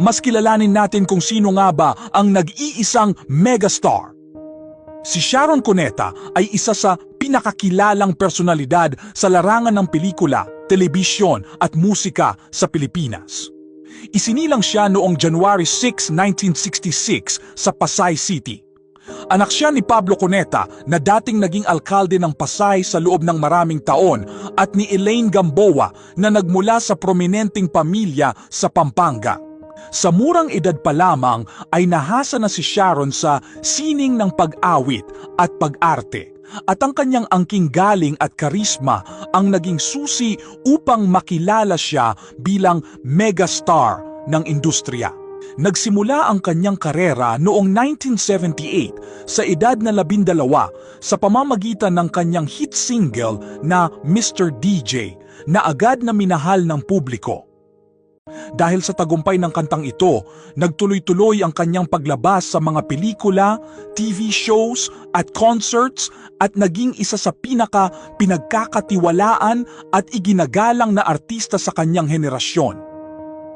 mas kilalanin natin kung sino nga ba ang nag-iisang megastar. Si Sharon Cuneta ay isa sa pinakakilalang personalidad sa larangan ng pelikula, telebisyon at musika sa Pilipinas. Isinilang siya noong January 6, 1966 sa Pasay City. Anak siya ni Pablo Cuneta na dating naging alkalde ng Pasay sa loob ng maraming taon at ni Elaine Gamboa na nagmula sa prominenteng pamilya sa Pampanga. Sa murang edad pa lamang ay nahasa na si Sharon sa sining ng pag-awit at pag-arte at ang kanyang angking galing at karisma ang naging susi upang makilala siya bilang megastar ng industriya. Nagsimula ang kanyang karera noong 1978 sa edad na labindalawa sa pamamagitan ng kanyang hit single na Mr. DJ na agad na minahal ng publiko. Dahil sa tagumpay ng kantang ito, nagtuloy-tuloy ang kanyang paglabas sa mga pelikula, TV shows at concerts at naging isa sa pinaka pinagkakatiwalaan at iginagalang na artista sa kanyang henerasyon.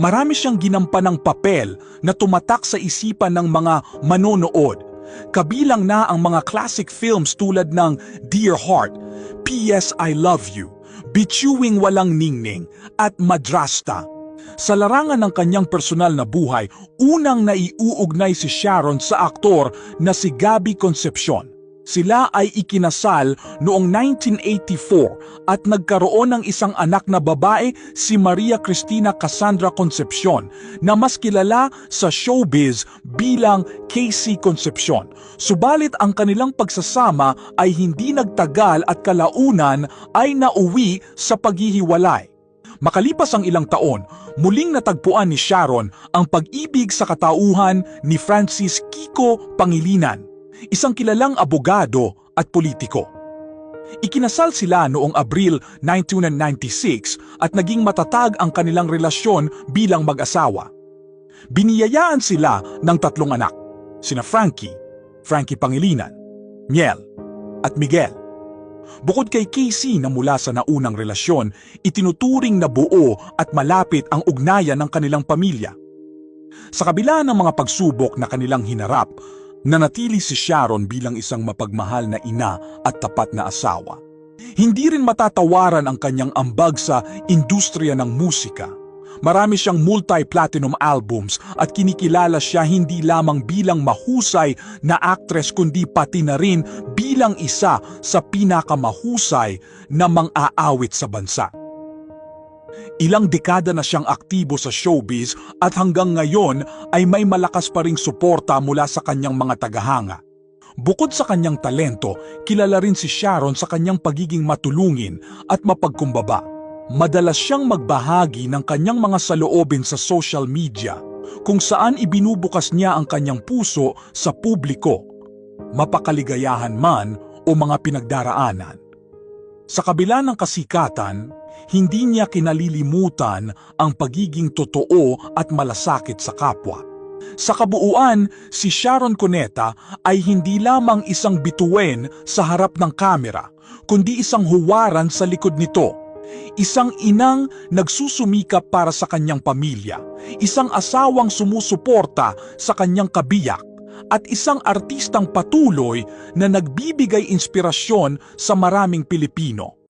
Marami siyang ginampanang papel na tumatak sa isipan ng mga manonood. Kabilang na ang mga classic films tulad ng Dear Heart, P.S. I Love You, Bituing Walang Ningning at Madrasta. Sa larangan ng kanyang personal na buhay, unang naiuugnay si Sharon sa aktor na si Gabby Concepcion. Sila ay ikinasal noong 1984 at nagkaroon ng isang anak na babae si Maria Cristina Cassandra Concepcion na mas kilala sa showbiz bilang Casey Concepcion. Subalit ang kanilang pagsasama ay hindi nagtagal at kalaunan ay nauwi sa paghihiwalay. Makalipas ang ilang taon, muling natagpuan ni Sharon ang pag-ibig sa katauhan ni Francis Kiko Pangilinan, isang kilalang abogado at politiko. Ikinasal sila noong Abril 1996 at naging matatag ang kanilang relasyon bilang mag-asawa. Biniyayaan sila ng tatlong anak, sina Frankie, Frankie Pangilinan, Miel, at Miguel. Bukod kay Casey na mula sa naunang relasyon, itinuturing na buo at malapit ang ugnayan ng kanilang pamilya. Sa kabila ng mga pagsubok na kanilang hinarap, nanatili si Sharon bilang isang mapagmahal na ina at tapat na asawa. Hindi rin matatawaran ang kanyang ambag sa industriya ng musika. Marami siyang multi-platinum albums at kinikilala siya hindi lamang bilang mahusay na actress kundi pati na rin bilang isa sa pinakamahusay na mang-aawit sa bansa. Ilang dekada na siyang aktibo sa showbiz at hanggang ngayon ay may malakas pa ring suporta mula sa kanyang mga tagahanga. Bukod sa kanyang talento, kilala rin si Sharon sa kanyang pagiging matulungin at mapagkumbaba. Madalas siyang magbahagi ng kanyang mga saloobin sa social media kung saan ibinubukas niya ang kanyang puso sa publiko, mapakaligayahan man o mga pinagdaraanan. Sa kabila ng kasikatan, hindi niya kinalilimutan ang pagiging totoo at malasakit sa kapwa. Sa kabuuan, si Sharon Cuneta ay hindi lamang isang bituin sa harap ng kamera, kundi isang huwaran sa likod nito. Isang inang nagsusumikap para sa kanyang pamilya, isang asawang sumusuporta sa kanyang kabiyak, at isang artistang patuloy na nagbibigay inspirasyon sa maraming Pilipino.